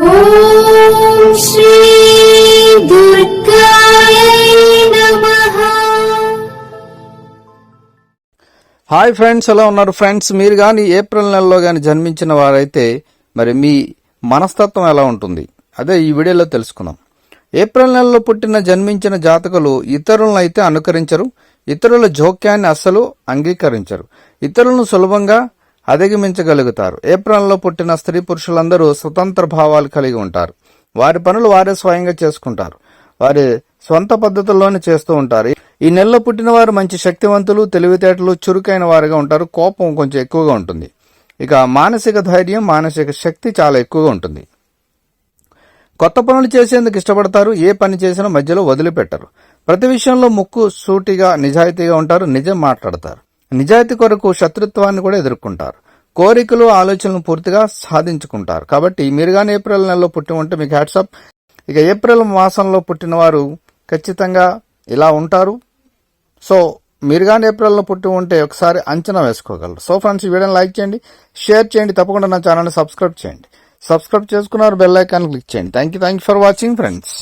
Hi friends ఎలా ఉన్నారు friends? మీరు కానీ ఏప్రిల్ నెలలో కానీ జన్మించిన వారైతే మరి మీ మనస్తత్వం ఎలా ఉంటుంది? అదే ఈ వీడియోలో తెలుసుకుందాం. ఏప్రిల్ నెలలో పుట్టిన జన్మించిన జాతకులు ఇతరులను అయితే అనుకరించరు ఇతరుల జోక్యాన్ని అస్సలు అంగీకరించరు. ఇతరులను సులభంగా అధిగమించగలుగుతారు. ఏప్రిల్లో పుట్టిన స్త్రీ పురుషులందరూ స్వతంత్ర భావాలు కలిగి ఉంటారు. వారి పనులు వారే స్వయంగా చేసుకుంటారు. వారి స్వంత పద్ధతుల్లోనే చేస్తూ ఉంటారు. ఈ నెలలో పుట్టిన వారు మంచి శక్తివంతులు తెలివితేటలు చురుకైన వారుగా ఉంటారు. కోపం కొంచెం ఎక్కువగా ఉంటుంది. ఇక మానసిక ధైర్యం మానసిక శక్తి చాలా ఎక్కువగా ఉంటుంది. కొత్త పనులు చేసేందుకు ఇష్టపడతారు. ఏ పని చేసినా మధ్యలో వదిలిపెట్టరు. ప్రతి విషయంలో ముక్కు సూటిగా నిజాయితీగా ఉంటారు. నిజం మాట్లాడతారు. నిజాయితీ కొరకు శత్రుత్వాన్ని కూడా ఎదుర్కొంటారు. కోరికలు ఆలోచనలు పూర్తిగా సాధించుకుంటారు. కాబట్టి మీరు కానీ ఏప్రిల్ నెలలో పుట్టి ఉంటే మీకు హ్యాట్సప్ ఇక ఏప్రిల్ మాసంలో పుట్టిన వారు ఖచ్చితంగా ఇలా ఉంటారు. సో మీరు కానీ ఏప్రిల్లో పుట్టి ఉంటే ఒకసారి అంచనా వేసుకోగలరు. సో ఫ్రెండ్స్ ఈ వీడియోని లైక్ చేయండి షేర్ చేయండి తప్పకుండా నా ఛానల్ని సబ్స్క్రైబ్ చేయండి. సబ్స్క్రైబ్ చేసుకున్నారు బెల్ ఐకాన్ క్లిక్ చేయండి. Thank you thank you for watching friends.